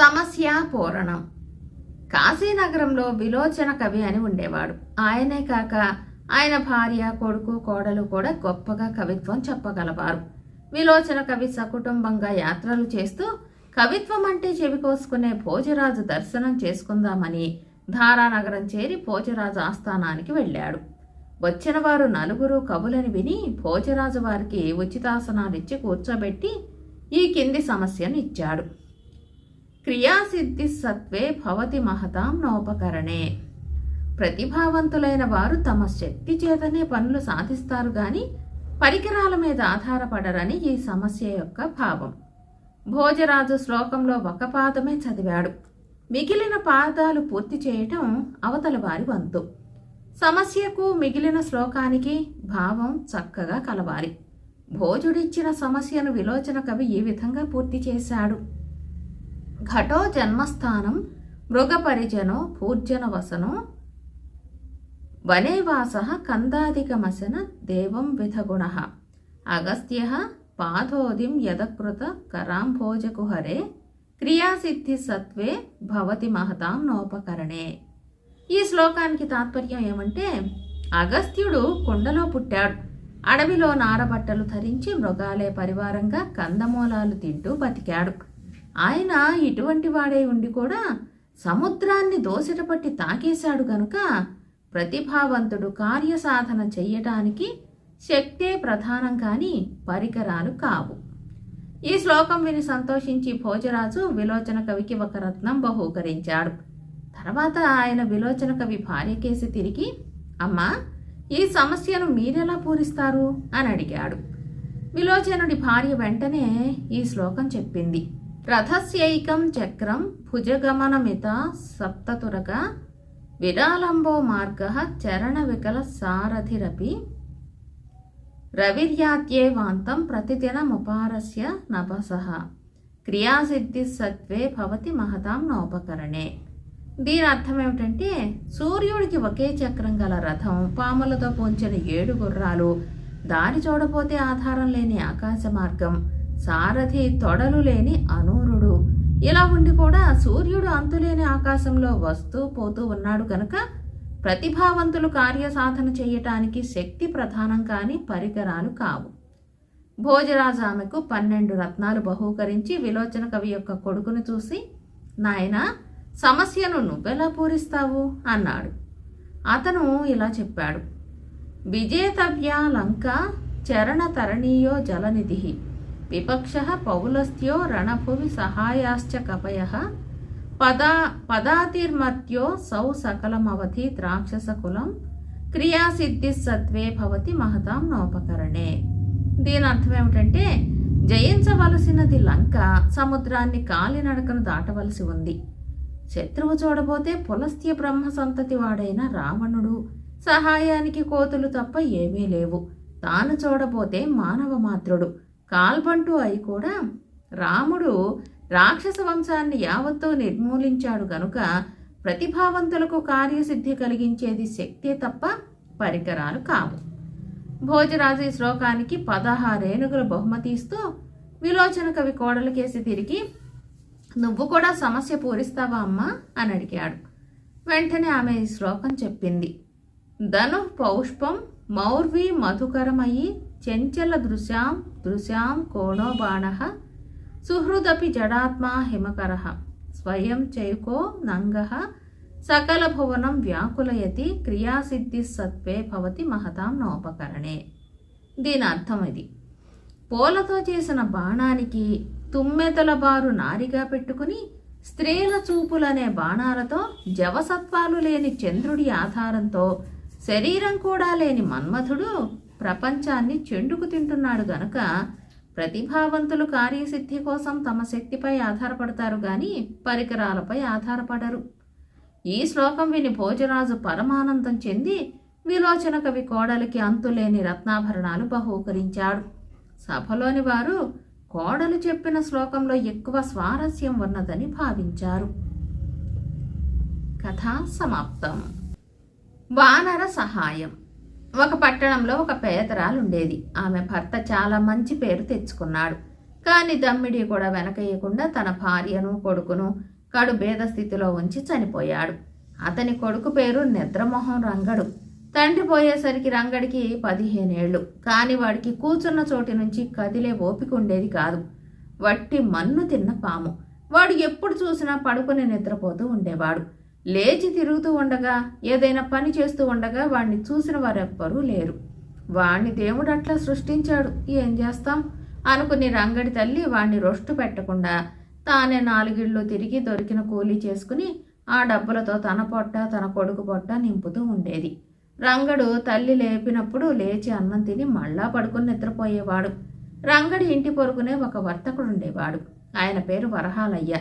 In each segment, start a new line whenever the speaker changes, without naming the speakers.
సమస్య పూరణం. కాశీనగరంలో విలోచన కవి అని ఉండేవాడు. ఆయనే కాక ఆయన భార్య కొడుకు కోడలు కూడా గొప్పగా కవిత్వం చెప్పగలవారు. విలోచన కవి సకుటుంబంగా యాత్రలు చేస్తూ కవిత్వం అంటే చెవికోసుకునే భోజరాజు దర్శనం చేసుకుందామని ధారానగరం చేరి భోజరాజు ఆస్థానానికి వెళ్ళాడు. వచ్చిన వారు నలుగురు కవులని విని భోజరాజు వారికి ఉచితాసనాలిచ్చి కూర్చోబెట్టి ఈ కింది సమస్యను ఇచ్చాడు. క్రియాసిద్ధి సత్వే భవతి మహతాం నోపకరణే. ప్రతిభావంతులైన వారు తమ శక్తి చేతనే పనులు సాధిస్తారు గాని పరికరాల మీద ఆధారపడరని ఈ సమస్య యొక్క భావం. భోజరాజు శ్లోకంలో ఒక పాదమే చదివాడు. మిగిలిన పాదాలు పూర్తి చేయటం అవతల వారి వంతు. సమస్యకు మిగిలిన శ్లోకానికి భావం చక్కగా కలవాలి. భోజుడిచ్చిన సమస్యను విలోచన కవి ఈ విధంగా పూర్తి చేశాడు. ఘటో జన్మస్థానం మృగపరిజనో పూర్జన వసనో వనేవాస కందాదికమశన దేవం విధగుణ. అగస్త్య పాదోదిం యదకృత కరాంభోజకుహరే క్రియాసిద్ధి సత్వే భవతి మహతాం నోపకరణే. ఈ శ్లోకానికి తాత్పర్యం ఏమంటే అగస్త్యుడు కొండలో పుట్టాడు. అడవిలో నారబట్టలు ధరించి మృగాలే పరివారంగా కందమూలాలు తింటూ బతికాడు. ఆయన ఇటువంటి వాడే ఉండి కూడా సముద్రాన్ని దోసిట పట్టి తాకేశాడు గనుక ప్రతిభావంతుడు కార్యసాధన చెయ్యటానికి శక్తే ప్రధానం కాని పరికరాలు కావు. ఈ శ్లోకం విని సంతోషించి భోజరాజు విలోచన కవికి ఒక రత్నం బహూకరించాడు. తర్వాత ఆయన విలోచన కవి భార్యకేసి తిరిగి అమ్మా ఈ సమస్యను మీరెలా పూరిస్తారు? అని అడిగాడు. విలోచనుడి భార్య వెంటనే ఈ శ్లోకం చెప్పింది. రథస్యైకం చక్రం భుజగమనమిత సప్తతురక విరాళంబో మార్గ చరణ వికల సారథిరపి. రవిర్యాత్యేవాంతం ప్రతిదినముపారస్య నభస క్రియాసిద్ధి సత్వే భవతి మహతాం నోపకరణే. దీని అర్థం ఏమిటంటే సూర్యుడికి ఒకే చక్రం గల రథం పాములతో పోంచిన ఏడు గుర్రాలు దారి చూడపోతే ఆధారం లేని ఆకాశ మార్గం సారథి తొడలు లేని అనూరుడు. ఇలా ఉండి కూడా సూర్యుడు అంతులేని ఆకాశంలో వస్తూ పోతూ ఉన్నాడు కనుక ప్రతిభావంతులు కార్యసాధన చేయటానికి శక్తి ప్రధానం కాని పరికరాలు కావు. భోజరాజు ఆమెకు పన్నెండు రత్నాలు బహూకరించి విలోచన కవి యొక్క కొడుకును చూసి నాయన సమస్యను నువ్వెలా పూరిస్తావు? అన్నాడు. అతను ఇలా చెప్పాడు. విజేతవ్యా లంక చరణ తరణీయో జలనిధి విపక్ష పౌలస్త్యో రణభువి సహాయాశ్చ కపయ. పదా పదాతిర్మత్యో సౌ సకలమవధి ద్రాక్షసకులం. క్రియాసిద్ధి సత్వే భవతి మహతాం నోపకరణే. దీని అర్థం ఏమిటంటే జయించవలసినది లంక సముద్రాన్ని కాలినడకను దాటవలసి ఉంది. శత్రువు చూడబోతే పులస్త్య బ్రహ్మ సంతతి వాడైన రావణుడు. సహాయానికి కోతులు తప్ప ఏమీ లేవు. తాను చూడబోతే మానవ మాత్రుడు. కాల్బంటు అయి కూడా రాముడు రాక్షస వంశాన్ని యావత్తూ నిర్మూలించాడు గనుక ప్రతిభావంతులకు కార్యసిద్ధి కలిగించేది శక్తే తప్ప పరికరాలు కావు. భోజరాజు ఈ శ్లోకానికి పదహారేనుగులు బహుమతి ఇస్తూ విలోచన కవి కోడలకేసి తిరిగి నువ్వు కూడా సమస్య పూరిస్తావా అమ్మా? అని అడిగాడు. వెంటనే ఆమె ఈ శ్లోకం చెప్పింది. ధను పౌష్పం మౌర్వి మధుకరమయ్యి చెంచల దృశ్యాం దృశ్యాం కోణో బాణ సుహృదపి జడాత్మా హిమకర స్వయం చైకో నంగ సకల భువనం వ్యాకులయతి క్రియాసిద్ధి సత్వే భవతి మహతాం నోపకరణే దీని అర్థం ఇది పూలతో చేసిన బాణానికి తుమ్మెదల బారు నారిగా పెట్టుకుని స్త్రీల చూపులనే బాణాలతో జవసత్వాలు లేని చంద్రుడి ఆధారంతో శరీరం కూడా లేని మన్మథుడు ప్రపంచాన్ని చెండుకు తింటున్నాడు గనక ప్రతిభావంతులు కార్యసిద్ధి కోసం తమ శక్తిపై ఆధారపడతారు గాని పరికరాలపై ఆధారపడరు. ఈ శ్లోకం విని భోజరాజు పరమానందం చెంది విలోచన కవి కోడలికి అంతులేని రత్నాభరణాలు బహూకరించాడు. సభలోని వారు కోడలు చెప్పిన శ్లోకంలో ఎక్కువ స్వారస్యం ఉన్నదని భావించారు. కథ సమాప్తం. వానర సహాయం. ఒక పట్టణంలో ఒక పేదరాలు ఉండేది ఆమె భర్త చాలా మంచి పేరు తెచ్చుకున్నాడు. కానీ దమ్మిడి కూడా వెనకయ్యకుండా తన భార్యను కొడుకును కడు భేద స్థితిలో ఉంచి చనిపోయాడు. అతని కొడుకు పేరు నిద్రమోహం రంగడు. తండ్రి పోయేసరికి రంగడికి పదిహేనేళ్ళు కాని వాడికి కూర్చున్న చోటి నుంచి కదిలే ఓపిక ఉండేది కాదు. వట్టి మన్ను తిన్న పాము. వాడు ఎప్పుడు చూసినా పడుకుని నిద్రపోతూ ఉండేవాడు. లేచి తిరుగుతూ ఉండగా ఏదైనా పని చేస్తూ ఉండగా వాణ్ణి చూసిన వారెవ్వరూ లేరు. వాణ్ణి దేవుడు అట్లా సృష్టించాడు. ఏం చేస్తాం? అనుకుని రంగడి తల్లి వాణ్ణి రొష్టు పెట్టకుండా తానే నాలుగిళ్ళు తిరిగి దొరికిన కూలీ చేసుకుని ఆ డబ్బులతో తన పొట్ట తన కొడుకు పొట్ట నింపుతూ ఉండేది. రంగడు తల్లి లేపినప్పుడు లేచి అన్నం తిని మళ్ళా పడుకుని నిద్రపోయేవాడు. రంగడి ఇంటి పొరుగునే ఒక వర్తకుడు ఉండేవాడు. ఆయన పేరు వరహాలయ్య.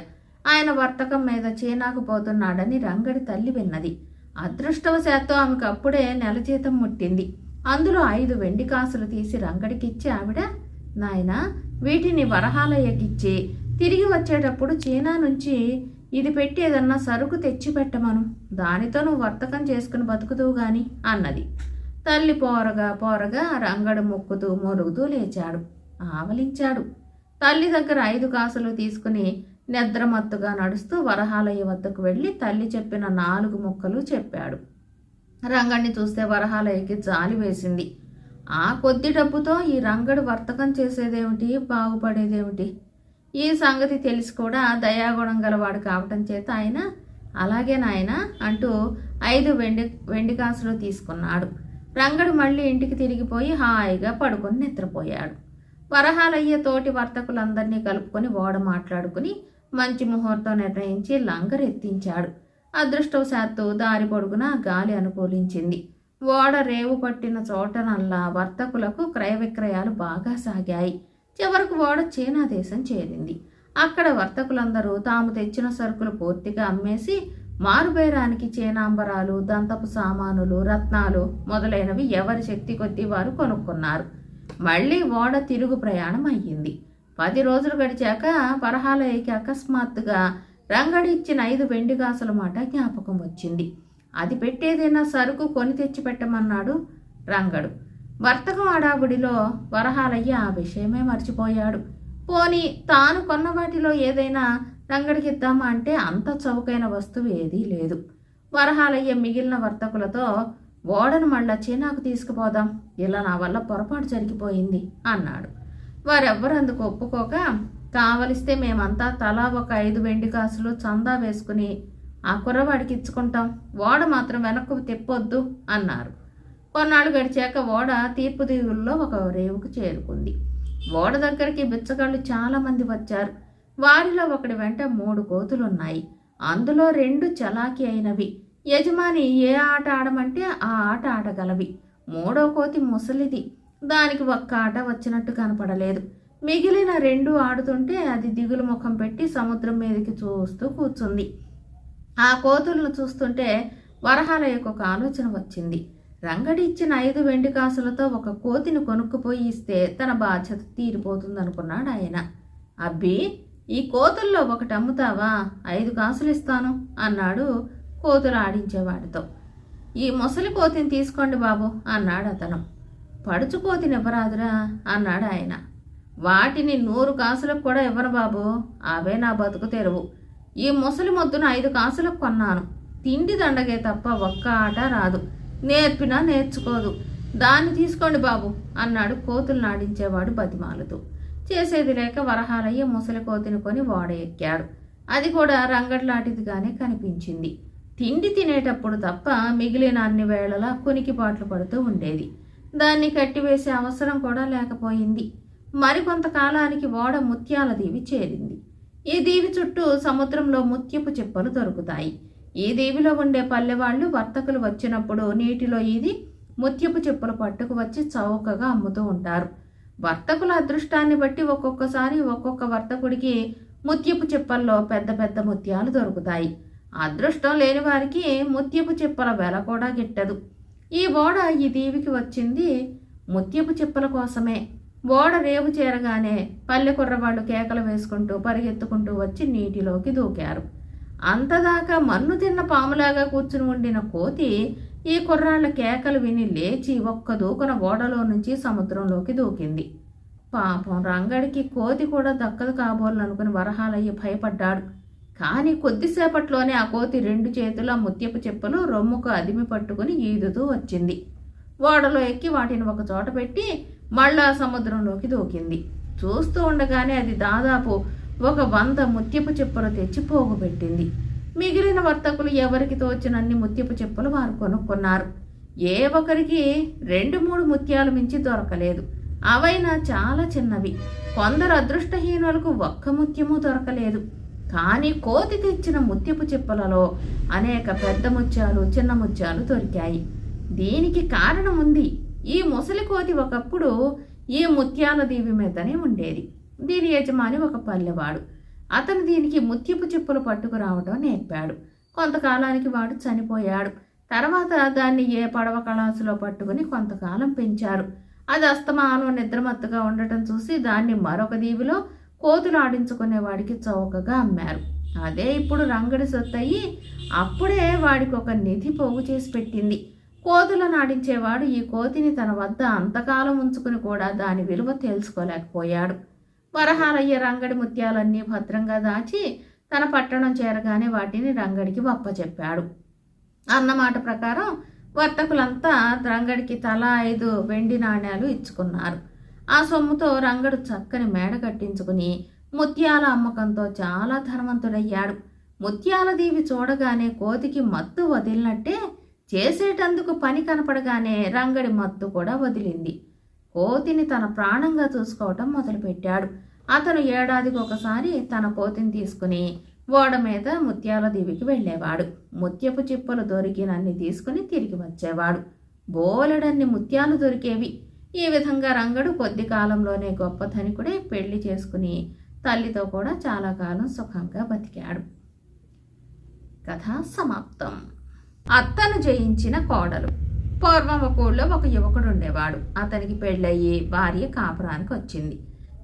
ఆయన వర్తకం మీద చీనాకు పోతున్నాడని రంగడి తల్లి విన్నది. అదృష్టవశాత్తు ఆమెకు అప్పుడే నెల జీతం ముట్టింది. అందులో ఐదు వెండి కాసులు తీసి రంగడికిచ్చి ఆవిడ నాయన వీటిని వరహాలయ్యకిచ్చి. తిరిగి వచ్చేటప్పుడు చీనా నుంచి ఇది పెట్టి ఏదన్నా సరుకు తెచ్చి పెట్టమను. దానితో నువ్వు వర్తకం చేసుకుని బతుకుతూ గాని అన్నది. తల్లి పోరగా పోరగా రంగడు మొక్కుతూ మొరుగుతూ లేచాడు. ఆవలించాడు. తల్లి దగ్గర ఐదు కాసులు తీసుకుని నిద్రమత్తుగా నడుస్తూ వరహాలయ్య వద్దకు వెళ్ళి తల్లి చెప్పిన నాలుగు ముక్కలు చెప్పాడు. రంగడిని చూస్తే వరహాలయ్యకి జాలి వేసింది. ఆ కొద్ది డబ్బుతో ఈ రంగడు వర్తకం చేసేదేమిటి? బాగుపడేదేమిటి? ఈ సంగతి తెలిసి కూడా దయాగుణం గలవాడు కావటం చేత ఆయన అలాగే నాయన అంటూ ఐదు వెండి వెండి కాసులు తీసుకున్నాడు. రంగడు మళ్ళీ ఇంటికి తిరిగిపోయి హాయిగా పడుకొని నిద్రపోయాడు. వరహాలయ్య తోటి వర్తకులందరినీ కలుపుకొని ఓడ మాట్లాడుకుని మంచి ముహూర్తం నిర్ణయించి లంగర్ ఎత్తించాడు అదృష్టవశాత్తు దారి పొడుగున గాలి అనుకూలించింది. ఓడ రేవు పట్టిన చోటనల్లా వర్తకులకు క్రయ విక్రయాలు బాగా సాగాయి. చివరకు ఓడ చైనా దేశం చేరింది. అక్కడ వర్తకులందరూ తాము తెచ్చిన సరుకులు పూర్తిగా అమ్మేసి మారుబేరానికి చేనాంబరాలు దంతపు సామానులు రత్నాలు మొదలైనవి ఎవరి శక్తి కొద్దీ వారు కొనుక్కున్నారు. మళ్ళీ ఓడ తిరుగు ప్రయాణం అయ్యింది పది రోజులు గడిచాక పరహాలయ్యకి అకస్మాత్తుగా రంగడి ఇచ్చిన ఐదు వెండి కాసుల మాట జ్ఞాపకం వచ్చింది. అది పెట్టేదైనా సరుకు కొని తెచ్చి పెట్టమన్నాడు రంగడు. వర్తకం అడావుడిలో వరహాలయ్య ఆ విషయమే మర్చిపోయాడు. పోని తాను కొన్న వాటిలో ఏదైనా రంగడికి ఇద్దామా అంటే అంత చౌకైన వస్తువు ఏదీ లేదు. వరహాలయ్య మిగిలిన వర్తకులతో ఓడను మళ్ళా నాకు తీసుకుపోదాం. ఇలా నా వల్ల పొరపాటు జరిగిపోయింది అన్నాడు. వారెవ్వరు అందుకు ఒప్పుకోక కావలిస్తే మేమంతా తలా ఒక ఐదు వెండి కాసులు చందా వేసుకుని ఆ కుర్రవాడికి ఇచ్చుకుంటాం. ఓడ మాత్రం వెనక్కు తిప్పొద్దు అన్నారు. కొన్నాళ్ళు గడిచాక ఓడ తీర్పు దిగుల్లో ఒక రేవుకు చేరుకుంది. ఓడ దగ్గరికి బిచ్చగాళ్ళు చాలామంది వచ్చారు. వారిలో ఒకడి వెంట మూడు కోతులున్నాయి అందులో రెండు చలాకీ అయినవి. యజమాని ఏ ఆట ఆడమంటే ఆ ఆట ఆడగలవి. మూడో కోతి ముసలిది. దానికి ఒక్క ఆట వచ్చినట్టు కనపడలేదు. మిగిలిన రెండు ఆడుతుంటే అది దిగులు ముఖం పెట్టి సముద్రం మీదకి చూస్తూ కూర్చుంది. ఆ కోతులను చూస్తుంటే వరహాలయ్యకు ఒక ఆలోచన వచ్చింది. రంగడి ఇచ్చిన ఐదు వెండి కాసులతో ఒక కోతిని కొనుక్కుపోయి ఇస్తే తన బాధ్యత తీరిపోతుందనుకున్నాడు ఆయన. అబ్బి ఈ కోతుల్లో ఒకటి అమ్ముతావా? ఐదు కాసులు ఇస్తాను అన్నాడు కోతులు ఆడించేవాడితో. ఈ ముసలి కోతిని తీసుకోండి బాబు అన్నాడు అతను. పడుచు కోతిని ఇవ్వరాదురా అన్నాడు ఆయన. వాటిని నూరు కాసులకు కూడా ఇవ్వను బాబు. అవే నా బతుకు తెరువు. ఈ ముసలి మొద్దును ఐదు కాసులకు కొన్నాను. తిండి దండగే తప్ప ఒక్క ఆట రాదు. నేర్పినా నేర్చుకోదు. దాన్ని తీసుకోండి బాబు అన్నాడు కోతులు నాడించేవాడు బతిమాలుతూ. చేసేది లేక వరహాలయ్య ముసలి కోతిని కొని ఓడ ఎక్కాడు. అది కూడా రంగట్లాటిదిగానే కనిపించింది. తిండి తినేటప్పుడు తప్ప మిగిలిన అన్ని వేళలా కునికిపాట్లు పడుతూ ఉండేది. దాన్ని కట్టివేసే అవసరం కూడా లేకపోయింది. మరికొంతకాలానికి ఓడ ముత్యాల దీవి చేరింది. ఈ దీవి చుట్టూ సముద్రంలో ముత్యపు చిప్పలు దొరుకుతాయి. ఈ దీవిలో ఉండే పల్లెవాళ్ళు వర్తకులు వచ్చినప్పుడు నీటిలో ఇది ముత్యపు చిప్పలు పట్టుకు వచ్చి చౌకగా అమ్ముతూ ఉంటారు. వర్తకుల అదృష్టాన్ని బట్టి ఒక్కొక్కసారి ఒక్కొక్క వర్తకుడికి ముత్యపు చిప్పల్లో పెద్ద పెద్ద ముత్యాలు దొరుకుతాయి. అదృష్టం లేని వారికి ముత్యపు చిప్పల వెల కూడా గిట్టదు. ఈ ఓడ ఈ దీవికి వచ్చింది ముత్యపు చిప్పల కోసమే. ఓడ రేవు చేరగానే పల్లె కుర్రవాళ్ళు కేకలు వేసుకుంటూ పరిగెత్తుకుంటూ వచ్చి నీటిలోకి దూకారు. అంతదాకా మన్ను తిన్న పాములాగా కూర్చుని ఉండిన కోతి ఈ కుర్రాళ్ళ కేకలు విని లేచి ఒక్క దూకున ఓడలో నుంచి సముద్రంలోకి దూకింది. పాపం రంగడికి కోతి కూడా దక్కదు కాబోలనుకుని వరహాలయ్య భయపడ్డాడు. కానీ కొద్దిసేపట్లోనే ఆ కోతి రెండు చేతుల ముత్యపు చెప్పులు రొమ్ముకు అదిమి పట్టుకుని ఈదుతూ వచ్చింది. ఓడలో ఎక్కి వాటిని ఒక చోట పెట్టి మళ్ళా సముద్రంలోకి దూకింది. చూస్తూ ఉండగానే అది దాదాపు ఒక వంద ముత్యపు చెప్పులు తెచ్చి పోగుపెట్టింది మిగిలిన వర్తకులు ఎవరికి తోచినన్ని ముత్యపు చెప్పులు వారు కొనుక్కున్నారు. ఏ ఒక్కరికి రెండు మూడు ముత్యాలు మించి దొరకలేదు. అవైనా చాలా చిన్నవి. కొందరు అదృష్టహీనులకు ఒక్క ముత్యము దొరకలేదు. కానీ కోతి తెచ్చిన ముత్యపు చిప్పలలో అనేక పెద్ద ముత్యాలు చిన్న ముత్యాలు దొరికాయి. దీనికి కారణం ఉంది. ఈ ముసలి కోతి ఒకప్పుడు ఈ ముత్యాల దీవి మీదనే ఉండేది. దీని యజమాని ఒక పల్లెవాడు. అతను దీనికి ముత్యపు చిప్పలు పట్టుకురావడం నేర్పాడు. కొంతకాలానికి వాడు చనిపోయాడు. తర్వాత దాన్ని ఏ పడవ కళాసులో పట్టుకుని కొంతకాలం పెంచారు అది అస్తమానం నిద్రమత్తుగా ఉండటం చూసి దాన్ని మరొక దీవిలో కోతులు ఆడించుకునే వాడికి చౌకగా అమ్మారు. అదే ఇప్పుడు రంగడి సొత్తయి. అప్పుడే వాడికి ఒక నిధి పోగు చేసి పెట్టింది. కోతులను ఆడించేవాడు ఈ కోతిని తన వద్ద అంతకాలం ఉంచుకుని కూడా దాని విలువ తెలుసుకోలేకపోయాడు. వరహాలయ్య రంగడి ముత్యాలన్నీ భద్రంగా దాచి తన పట్టణం చేరగానే వాటిని రంగడికి వప్పచెప్పాడు అన్నమాట ప్రకారం వర్తకులంతా రంగడికి తలా ఐదు వెండి నాణ్యాలు ఇచ్చుకున్నారు. ఆ సొమ్ముతో రంగడు చక్కని మేడ కట్టించుకుని ముత్యాల అమ్మకంతో చాలా ధనవంతుడయ్యాడు. ముత్యాల దీవి చూడగానే కోతికి మత్తు వదిలినట్టే చేసేటందుకు పని కనపడగానే రంగడి మత్తు కూడా వదిలింది. కోతిని తన ప్రాణంగా చూసుకోవటం మొదలుపెట్టాడు. అతను ఏడాదికి ఒకసారి తన కోతిని తీసుకుని ఓడ మీద ముత్యాల దీవికి వెళ్ళేవాడు. ముత్యపు చిప్పలు దొరికినన్ని తీసుకుని తిరిగి వచ్చేవాడు. బోలెడన్ని ముత్యాలు దొరికేవి. ఈ విధంగా రంగడు కొద్ది కాలంలోనే గొప్ప ధనికుడే పెళ్ళి చేసుకుని తల్లితో కూడా చాలా కాలం సుఖంగా బతికాడు. కథ సమాప్తం. అత్తను జయించిన కోడలు. పూర్వం ఒక ఊళ్ళో ఒక యువకుడు ఉండేవాడు అతనికి పెళ్ళయ్యి భార్య కాపురానికి వచ్చింది.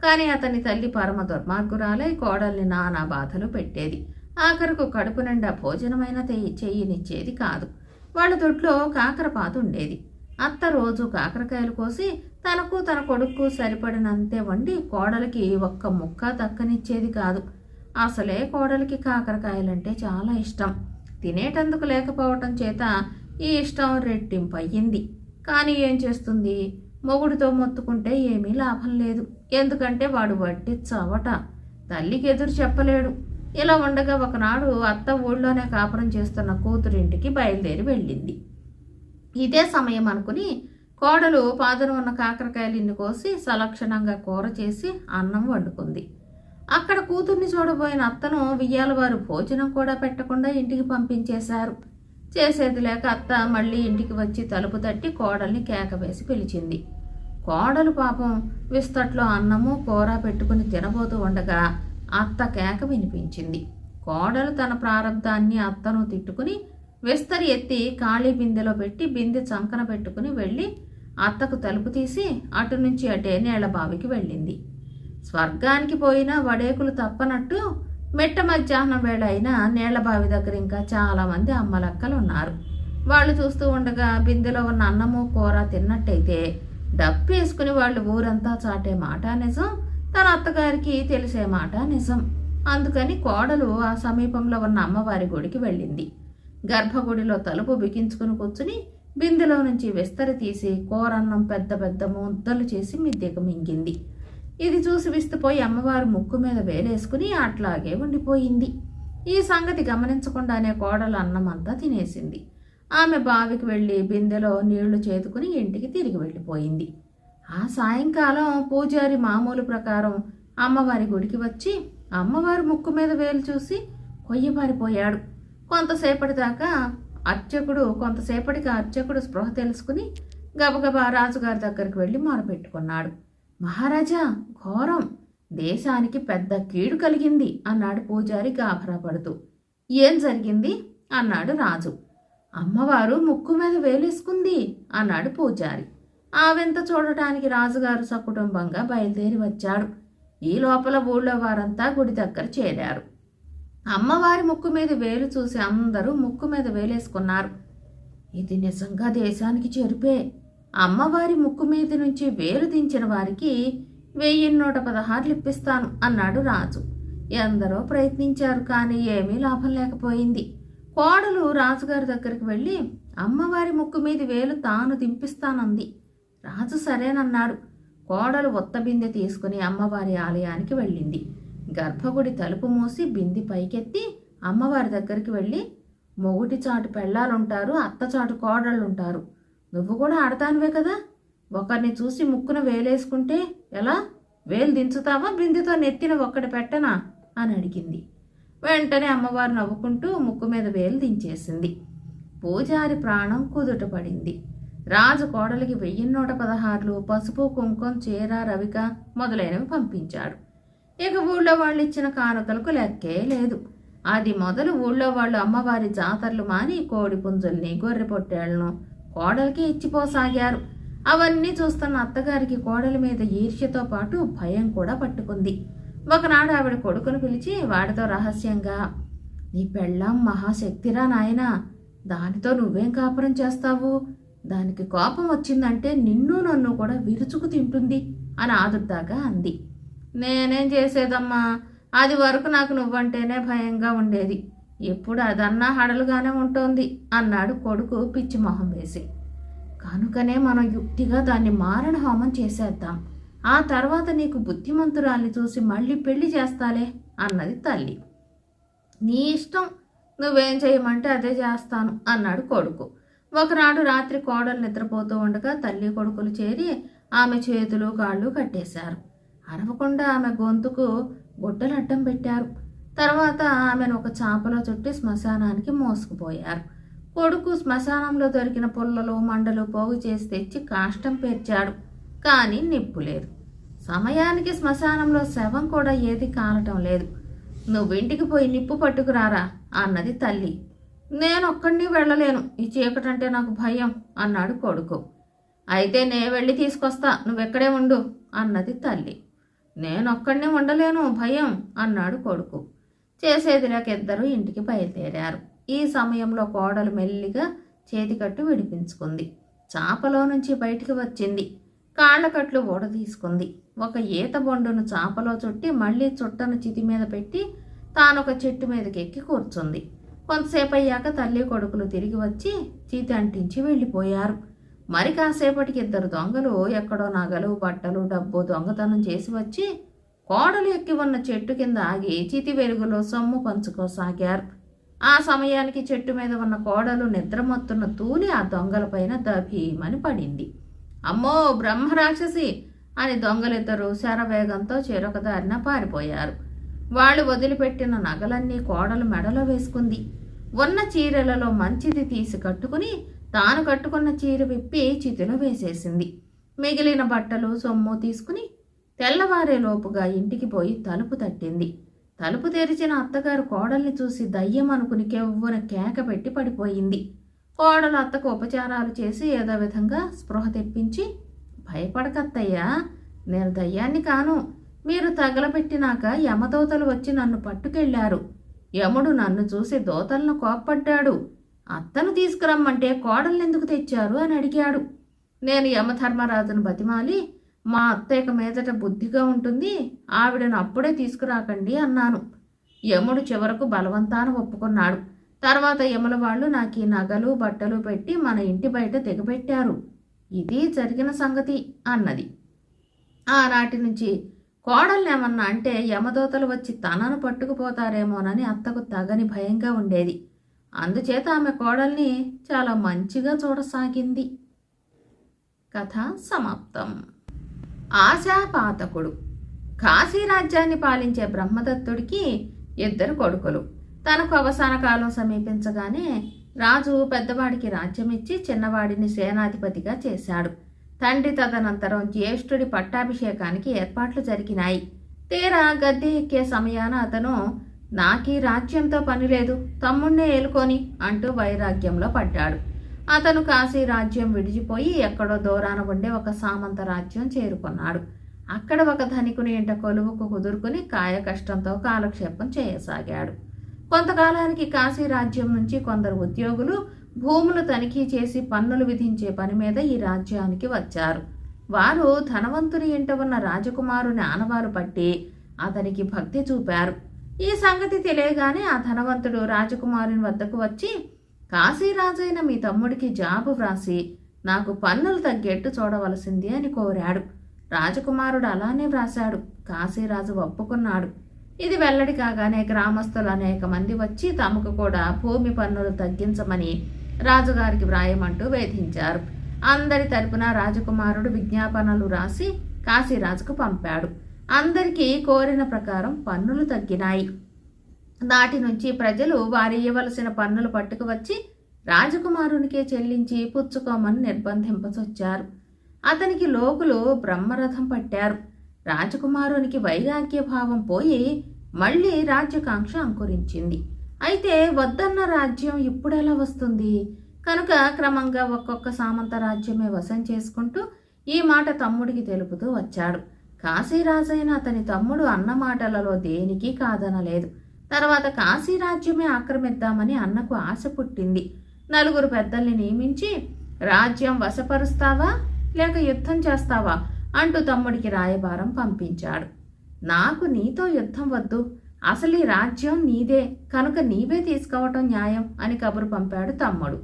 కానీ అతని తల్లి పరమ దుర్మార్గురాలై కోడల్ని నానా బాధలు పెట్టేది. ఆఖరకు కడుపు నిండా భోజనమైన చేయనిచ్చేది కాదు. వాళ్ళ దొడ్లో కాకరపాత ఉండేది. అత్త రోజు కాకరకాయలు కోసి తనకు తన కొడుకు సరిపడినంతే వండి కోడలికి ఒక్క ముక్క దక్కనిచ్చేది కాదు. అసలే కోడలికి కాకరకాయలంటే చాలా ఇష్టం. తినేటందుకు లేకపోవటం చేత ఈ ఇష్టం రెట్టింపు అయ్యింది కానీ ఏం చేస్తుంది? మొగుడితో మొత్తుకుంటే ఏమీ లాభం లేదు. ఎందుకంటే వాడు వడ్డి చవట. తల్లికి ఎదురు చెప్పలేడు. ఇలా ఉండగా ఒకనాడు అత్త ఊళ్ళోనే కాపురం చేస్తున్న కూతురింటికి బయలుదేరి వెళ్ళింది. ఇదే సమయం అనుకుని కోడలు పాదన ఉన్న కాకరకాయలు ఇన్ని కోసి సలక్షణంగా కూర చేసి అన్నం వండుకుంది. అక్కడ కూతుర్ని చూడబోయిన అత్తను వియ్యాల వారు భోజనం కూడా పెట్టకుండా ఇంటికి పంపించేశారు. చేసేది లేక అత్త మళ్ళీ ఇంటికి వచ్చి తలుపు తట్టి కోడల్ని కేక వేసి పిలిచింది. కోడలు పాపం విస్తట్లో అన్నము కూర పెట్టుకుని తినబోతూ ఉండగా అత్త కేక వినిపించింది. కోడలు తన ప్రారంధాన్ని అత్తను తిట్టుకుని విస్తరి ఎత్తి ఖాళీ బిందెలో పెట్టి బిందె చంకన పెట్టుకుని వెళ్ళి అత్తకు తలుపు తీసి అటు నుంచి అటే నీళ్ళ బావికి వెళ్ళింది. స్వర్గానికి పోయిన వడేకులు తప్పనట్టు మెట్ట మధ్యాహ్నం వేళ అయినా నీళ్ళ బావి దగ్గర ఇంకా చాలామంది అమ్మలక్కలు ఉన్నారు వాళ్ళు చూస్తూ ఉండగా బిందెలో ఉన్న అన్నము కూర తిన్నట్టయితే డప్పేసుకుని వాళ్ళు ఊరంతా చాటే మాట నిజం తన అత్తగారికి తెలిసే మాట నిజం. అందుకని కోడలు ఆ సమీపంలో ఉన్న అమ్మవారి గుడికి వెళ్ళింది. గర్భగుడిలో తలుపు బిగించుకుని కూర్చుని బిందెలో నుంచి విస్తరి తీసి కూరన్నం పెద్ద పెద్ద ముద్దలు చేసి మిద్దెకు మింగింది. ఇది చూసి విస్తుపోయి అమ్మవారు ముక్కు మీద వేలేసుకుని అట్లాగే ఉండిపోయింది. ఈ సంగతి గమనించకుండానే కోడలు అన్నం అంతా తినేసింది. ఆమె బావికి వెళ్ళి బిందెలో నీళ్ళు చేతుకుని ఇంటికి తిరిగి వెళ్ళిపోయింది. ఆ సాయంకాలం పూజారి మామూలు ప్రకారం అమ్మవారి గుడికి వచ్చి అమ్మవారి ముక్కు మీద వేలు చూసి కొయ్యబారిపోయాడు. కొంతసేపటి దాకా అర్చకుడు కొంతసేపటికి అర్చకుడు స్పృహ తెలుసుకుని గబగబా రాజుగారి దగ్గరికి వెళ్ళి మొరపెట్టుకున్నాడు మహారాజా ఘోరం! దేశానికి పెద్ద కీడు కలిగింది అన్నాడు పూజారి గాభరా పడుతూ ఏం జరిగింది? అన్నాడు రాజు. అమ్మవారు ముక్కు మీద వేలేసుకుంది అన్నాడు పూజారి. ఆ వింత చూడటానికి రాజుగారు సకుటుంబంగా బయలుదేరి వచ్చాడు ఈ లోపల ఊళ్ళో వారంతా గుడి దగ్గర చేరారు. అమ్మవారి ముక్కు మీద వేలు చూసి అందరూ ముక్కు మీద వేలేసుకున్నారు. ఇది నిజంగా దేశానికి చెరుపే. అమ్మవారి ముక్కు మీద నుంచి వేలు దించిన వారికి వెయ్యి నూట పదహారులు ఇప్పిస్తాను అన్నాడు రాజు. ఎందరో ప్రయత్నించారు కానీ ఏమీ లాభం లేకపోయింది. కోడలు రాజుగారి దగ్గరికి వెళ్ళి అమ్మవారి ముక్కు మీద వేలు తాను దింపిస్తానంది. రాజు సరేనన్నాడు. కోడలు ఒత్త బిందె తీసుకుని అమ్మవారి ఆలయానికి వెళ్ళింది. గర్భగుడి తలుపు మూసి బింది పైకెత్తి అమ్మవారి దగ్గరికి వెళ్ళి మొగుటి చాటు పెళ్ళాలుంటారు అత్త చాటు కోడళ్ళుంటారు. నువ్వు కూడా ఆడతానివే కదా? ఒకరిని చూసి ముక్కున వేలేసుకుంటే ఎలా? వేలు దించుతావా? బిందెతో నెత్తిన ఒక్కటి పెట్టనా? అని అడిగింది. వెంటనే అమ్మవారు నవ్వుకుంటూ ముక్కు మీద వేలు దించేసింది. పూజారి ప్రాణం కుదుట పడింది. రాజు కోడలికి వెయ్యి నూట పదహారులు పసుపు కుంకుమ చీర రవిక మొదలైనవి పంపించాడు. ఇక ఊళ్ళో వాళ్ళు ఇచ్చిన కానుకలకు లెక్కే లేదు. అది మొదలు ఊళ్ళో వాళ్ళు అమ్మవారి జాతరలు మాని కోడి పుంజుల్ని గొర్రె పొట్టేళ్ళను కోడలికి ఇచ్చిపోసాగారు అవన్నీ చూస్తున్న అత్తగారికి కోడలి మీద ఈర్ష్యతో పాటు భయం కూడా పట్టుకుంది. ఒకనాడు ఆవిడ కొడుకును పిలిచి వాడితో రహస్యంగా నీ పెళ్ళాం మహాశక్తిరా నాయనా దానితో నువ్వేం కాపురం చేస్తావు? దానికి కోపం వచ్చిందంటే నిన్ను నన్ను కూడా విరుచుకు తింటుంది అని ఆదుర్దాగా అంది. నేనేం చేసేదమ్మా? అది వరకు నాకు నువ్వంటేనే భయంగా ఉండేది. ఎప్పుడు అదన్నా హడలుగానే ఉంటోంది అన్నాడు కొడుకు పిచ్చి మొహం వేసి. కనుకనే మనం యుక్తిగా దాన్ని మారణ హోమం చేసేద్దాం. ఆ తర్వాత నీకు బుద్ధిమంతురాల్ని చూసి మళ్ళీ పెళ్ళి చేస్తాలే అన్నది తల్లి. నీ ఇష్టం నువ్వేం చేయమంటే అదే చేస్తాను అన్నాడు కొడుకు. ఒకనాడు రాత్రి కోడలు నిద్రపోతూ ఉండగా తల్లి కొడుకులు చేరి ఆమె చేతులు కాళ్ళు కట్టేశారు. అరవకుండా ఆమె గొంతుకు గుడ్డలు అడ్డం పెట్టారు. తర్వాత ఆమెను ఒక చాపలో చుట్టి శ్మశానానికి మోసుకుపోయారు. కొడుకు శ్మశానంలో దొరికిన పుల్లలు మండలు పోగు చేసి తెచ్చి కాష్టం పేర్చాడు. కానీ నిప్పు లేదు. సమయానికి శ్మశానంలో శవం కూడా ఏది కాలటం లేదు. నువ్వింటికి పోయి నిప్పు పట్టుకురారా? అన్నది తల్లి. నేను ఒక్కడిని వెళ్ళలేను. ఈ చీకటంటే నాకు భయం అన్నాడు కొడుకు. అయితే నే వెళ్ళి తీసుకొస్తా. నువ్వెక్కడే ఉండు అన్నది తల్లి. నేనొక్కడినే ఉండలేను భయం అన్నాడు కొడుకు. చేసేది లేక ఇద్దరు ఇంటికి బయలుదేరారు. ఈ సమయంలో కోడలు మెల్లిగా చేతికట్టు విడిపించుకుంది. చాపలో నుంచి బయటికి వచ్చింది. కాళ్ళకట్లు ఊడ తీసుకుంది ఒక ఈత బొండును చాపలో చుట్టి మళ్ళీ చుట్టను చితి మీద పెట్టి తానొక చెట్టు మీదకి ఎక్కి కూర్చుంది. కొంతసేపు అయ్యాక తల్లి కొడుకులు తిరిగి వచ్చి చీతి అంటించి వెళ్ళిపోయారు. మరి కాసేపటికి ఇద్దరు దొంగలు ఎక్కడో నగలు బట్టలు డబ్బు దొంగతనం చేసి వచ్చి కోడలు ఎక్కి ఉన్న చెట్టు కింద ఆగి చితి వెలుగులో సొమ్ము పంచుకోసాగారు. ఆ సమయానికి చెట్టు మీద ఉన్న కోడలు నిద్రమత్తున్న తూలి ఆ దొంగలపైన దభీమని పడింది. అమ్మో బ్రహ్మరాక్షసి! అని దొంగలిద్దరూ శరవేగంతో చెరొకదారిన పారిపోయారు. వాళ్ళు వదిలిపెట్టిన నగలన్నీ కోడలు మెడలో వేసుకుంది. ఉన్న చీరలలో మంచిది తీసి కట్టుకుని తాను కట్టుకున్న చీర విప్పి చితిలో వేసేసింది. మిగిలిన బట్టలు సొమ్ము తీసుకుని తెల్లవారే లోపుగా ఇంటికి పోయి తలుపు తట్టింది. తలుపు తెరిచిన అత్తగారు కోడల్ని చూసి దయ్యం అనుకుని కెవ్వున కేక పెట్టి పడిపోయింది. కోడలు అత్తకు ఉపచారాలు చేసి ఏదో విధంగా స్పృహ తెప్పించి భయపడకత్తయ్యా నేను దయ్యాన్ని కాను. మీరు తగలబెట్టినాక యమదోతలు వచ్చి నన్ను పట్టుకెళ్ళారు యముడు నన్ను చూసి దోతలను కోప్పడ్డాడు. అత్తను తీసుకురమ్మంటే కోడల్నెందుకు తెచ్చారు అని అడిగాడు. నేను యమధర్మరాజును బతిమాలి మా అత్తయ్యక మీదట బుద్ధిగా ఉంటుంది ఆవిడను అప్పుడే తీసుకురాకండి అన్నాను. యముడు చివరకు బలవంతాన ఒప్పుకున్నాడు. తర్వాత యముల వాళ్ళు నాకు ఈ నగలు బట్టలు పెట్టి మన ఇంటి బయట తెగబెట్టారు ఇది జరిగిన సంగతి అన్నది. ఆనాటి నుంచి కోడల్నేమన్నా అంటే యమదోతలు వచ్చి తనను పట్టుకుపోతారేమోనని అత్తకు తగని భయంగా ఉండేది. అందుచేత ఆమె కోడల్ని చాలా మంచిగా చూడసాగింది. కథ సమాప్తం. ఆశాపాతకుడు. కాశీ రాజ్యాన్ని పాలించే బ్రహ్మదత్తుడికి ఇద్దరు కొడుకులు. తనకు అవసాన కాలం సమీపించగానే రాజు పెద్దవాడికి రాజ్యమిచ్చి చిన్నవాడిని సేనాధిపతిగా చేశాడు. తండ్రి తదనంతరం జ్యేష్ఠుడి పట్టాభిషేకానికి ఏర్పాట్లు జరిగినాయి. తీరా గద్దె ఎక్కే సమయాన అతను నాకీ రాజ్యంతో పని లేదు తమ్ముణ్ణే ఏలుకొని అంటూ వైరాగ్యంలో పడ్డాడు. అతను కాశీ రాజ్యం విడిచిపోయి ఎక్కడో దూరాన ఉండే ఒక సామంత రాజ్యం చేరుకున్నాడు. అక్కడ ఒక ధనికుని ఇంట కొలువుకు కుదురుకుని కాయ కష్టంతో కాలక్షేపం చేయసాగాడు. కొంతకాలానికి కాశీ రాజ్యం నుంచి కొందరు ఉద్యోగులు భూములు తనిఖీ చేసి పన్నులు విధించే పని మీద ఈ రాజ్యానికి వచ్చారు. వారు ధనవంతుని ఇంట ఉన్న రాజకుమారుని ఆనవాలు పట్టి అతనికి భక్తి చూపారు. ఈ సంగతి తెలియగానే ఆ ధనవంతుడు రాజకుమారుని వద్దకు వచ్చి కాశీరాజైన మీ తమ్ముడికి జాబు వ్రాసి నాకు పన్నులు తగ్గేట్టు చూడవలసింది అని కోరాడు. రాజకుమారుడు అలానే వ్రాశాడు. కాశీరాజు ఒప్పుకున్నాడు. ఇది వెల్లడి కాగానే గ్రామస్తులు అనేక మంది వచ్చి తమకు కూడా భూమి పన్నులు తగ్గించమని రాజుగారికి వ్రాయమంటూ వేధించారు. అందరి తరపున రాజకుమారుడు విజ్ఞాపనలు రాసి కాశీరాజుకు పంపాడు. అందరికీ కోరిన ప్రకారం పన్నులు తగ్గినాయి. నాటి నుంచి ప్రజలు వారి ఇవ్వవలసిన పన్నులు పట్టుకువచ్చి రాజకుమారునికే చెల్లించి పుచ్చుకోమని నిర్బంధింపచొచ్చారు అతనికి లోకులు బ్రహ్మరథం పట్టారు. రాజకుమారునికి వైరాగ్య భావం పోయి మళ్ళీ రాజ్యకాంక్ష అంకురించింది. అయితే వద్దన్న రాజ్యం ఇప్పుడెలా వస్తుంది? కనుక క్రమంగా ఒక్కొక్క సామంత రాజ్యమే వశం చేసుకుంటూ ఈ మాట తమ్ముడికి తెలుపుతూ వచ్చాడు. కాశీరాజైన అతని తమ్ముడు అన్న మాటలలో దేనికి కాదనలేదు. తర్వాత కాశీరాజ్యమే ఆక్రమిద్దామని అన్నకు ఆశ పుట్టింది. నలుగురు పెద్దల్ని నియమించి రాజ్యం వశపరుస్తావా? లేక యుద్ధం చేస్తావా? అంటూ తమ్ముడికి రాయబారం పంపించాడు. నాకు నీతో యుద్ధం వద్దు. అసలు ఈ రాజ్యం నీదే. కనుక నీవే తీసుకోవటం న్యాయం అని కబురు పంపాడు తమ్ముడు.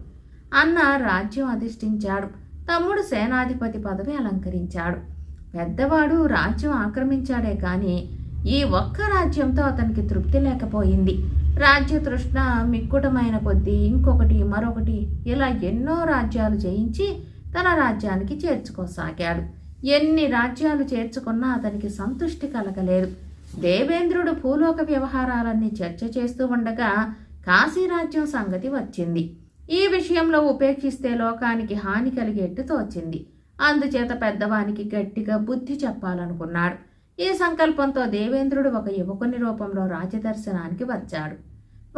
అన్న రాజ్యం అధిష్ఠించాడు. తమ్ముడు సేనాధిపతి పదవి అలంకరించాడు. పెద్దవాడు రాజ్యం ఆక్రమించాడే కానీ ఈ ఒక్క రాజ్యంతో అతనికి తృప్తి లేకపోయింది. రాజ్య తృష్ణ మిక్కుటమైన కొద్దీ ఇంకొకటి మరొకటి ఇలా ఎన్నో రాజ్యాలు జయించి తన రాజ్యానికి చేర్చుకోసాగాడు. ఎన్ని రాజ్యాలు చేర్చుకున్నా అతనికి సంతృష్టి కలగలేదు. దేవేంద్రుడు భూలోక వ్యవహారాలన్నీ చర్చ చేస్తూ ఉండగా కాశీరాజ్యం సంగతి వచ్చింది. ఈ విషయంలో ఉపేక్షిస్తే లోకానికి హాని కలిగేట్టు తోచింది. అందుచేత పెద్దవానికి గట్టిగా బుద్ధి చెప్పాలనుకున్నాడు. ఈ సంకల్పంతో దేవేంద్రుడు ఒక యువకుని రూపంలో రాజదర్శనానికి వచ్చాడు.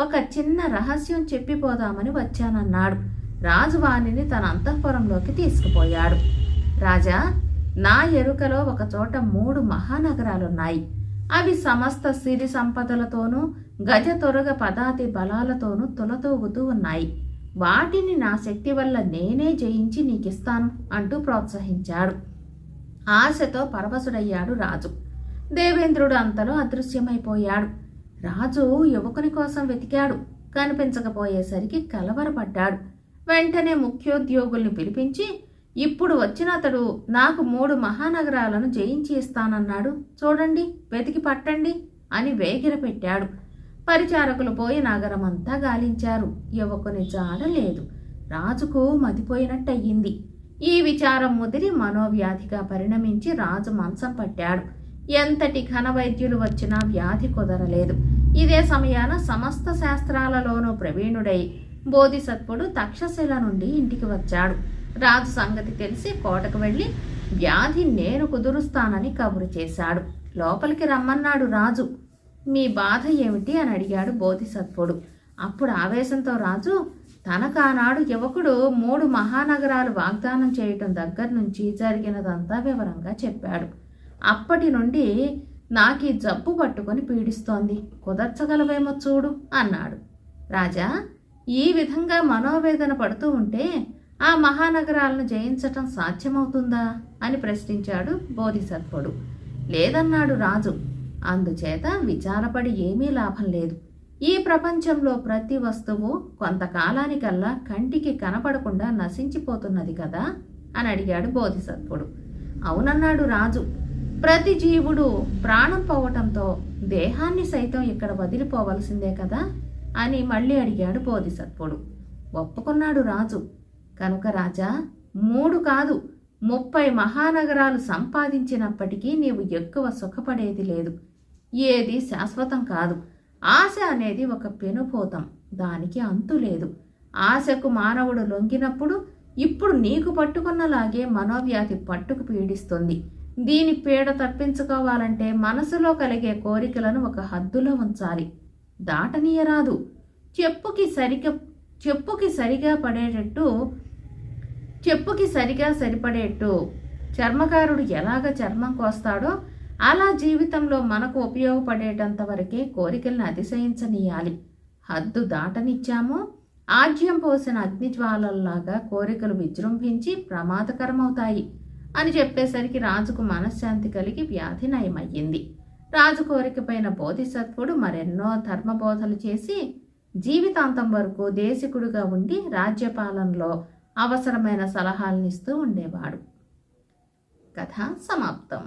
ఒక చిన్న రహస్యం చెప్పిపోదామని వచ్చానన్నాడు. రాజు వాణిని తన అంతఃపురంలోకి తీసుకుపోయాడు. రాజా నా ఎరుకలో ఒక చోట మూడు మహానగరాలున్నాయి. అవి సమస్త సిరి సంపదలతోనూ గజ తొరగ పదాతి బలాలతోనూ తులతూగుతూ ఉన్నాయి. వాటిని నా శక్తి వల్ల నేనే జయించి నీకిస్తాను అంటూ ప్రోత్సహించాడు. ఆశతో పరవశుడయ్యాడు రాజు. దేవేంద్రుడు అంతలో అదృశ్యమైపోయాడు. రాజు యువకుని కోసం వెతికాడు. కనిపించకపోయేసరికి కలవరపడ్డాడు. వెంటనే ముఖ్యోద్యోగుల్ని పిలిపించి ఇప్పుడు వచ్చిన అతడు నాకు మూడు మహానగరాలను జయించి ఇస్తానన్నాడు. చూడండి వెతికి పట్టండి అని వేగిరపెట్టాడు. పెట్టాడు పరిచారకులు పోయి నగరమంతా గాలించారు. యువకుని జాడ లేదు. రాజుకు మతిపోయినట్టయింది. ఈ విచారం ముదిరి మనోవ్యాధిగా పరిణమించి రాజు మంచం పట్టాడు. ఎంతటి ఘన వైద్యులు వచ్చినా వ్యాధి కుదరలేదు. ఇదే సమయాన సమస్త శాస్త్రాలలోనూ ప్రవీణుడై బోధిసత్వుడు తక్షశిల నుండి ఇంటికి వచ్చాడు. రాజు సంగతి తెలిసి కోటకు వెళ్ళి వ్యాధి నేను కుదురుస్తానని కబురు చేశాడు. లోపలికి రమ్మన్నాడు రాజు. మీ బాధ ఏమిటి అని అడిగాడు బోధిసత్వుడు. అప్పుడు ఆవేశంతో రాజు తనకానాడు యువకుడు మూడు మహానగరాలు వాగ్దానం చేయటం దగ్గర నుంచి జరిగినదంతా వివరంగా చెప్పాడు. అప్పటి నుండి నాకు ఈ జబ్బు పట్టుకొని పీడిస్తోంది. కుదర్చగలవేమో చూడు అన్నాడు. రాజా ఈ విధంగా మనోవేదన పడుతూ ఉంటే ఆ మహానగరాలను జయించటం సాధ్యమవుతుందా అని ప్రశ్నించాడు బోధిసత్వుడు. లేదన్నాడు రాజు. అందుచేత విచారపడి ఏమీ లాభం లేదు. ఈ ప్రపంచంలో ప్రతి వస్తువు కొంతకాలానికల్లా కంటికి కనపడకుండా నశించిపోతున్నది కదా? అని అడిగాడు బోధిసత్వుడు. అవునన్నాడు రాజు. ప్రతి జీవుడు ప్రాణం పోవటంతో దేహాన్ని సైతం ఇక్కడ వదిలిపోవలసిందే కదా? అని మళ్ళీ అడిగాడు బోధిసత్వుడు. ఒప్పుకున్నాడు రాజు. కనుక రాజా మూడు కాదు ముప్పై మహానగరాలు సంపాదించినప్పటికీ నీవు ఎక్కువ సుఖపడేది లేదు. ఏది శాశ్వతం కాదు. ఆశ అనేది ఒక పెనుభూతం దానికి అంతు లేదు. ఆశకు మానవుడు లొంగినప్పుడు ఇప్పుడు నీకు పట్టుకున్నలాగే మనోవ్యాధి పట్టుకు పీడిస్తుంది. దీని పీడ తప్పించుకోవాలంటే మనసులో కలిగే కోరికలను ఒక హద్దులో ఉంచాలి. దాటనీయరాదు. చెప్పుకి సరిగా చెప్పుకి సరిగా పడేటట్టు చెప్పుకి సరిగా సరిపడేట్టు చర్మకారుడు ఎలాగ చర్మం కోస్తాడో అలా జీవితంలో మనకు ఉపయోగపడేటంత వరకే కోరికల్ని అతిశయించనీయాలి. హద్దు దాటనిచ్చామో ఆజ్యం పోసిన అగ్నిజ్వాలల్లాగా కోరికలు విజృంభించి ప్రమాదకరమవుతాయి అని చెప్పేసరికి రాజుకు మనశ్శాంతి కలిగి వ్యాధి నయమయ్యింది. రాజు కోరికపైన బోధిసత్వుడు మరెన్నో ధర్మబోధలు చేసి జీవితాంతం వరకు దేశికుడుగా ఉండి రాజ్యపాలనలో అవసరమైన సలహాలనిస్తూ ఉండేవాడు. కథ సమాప్తం.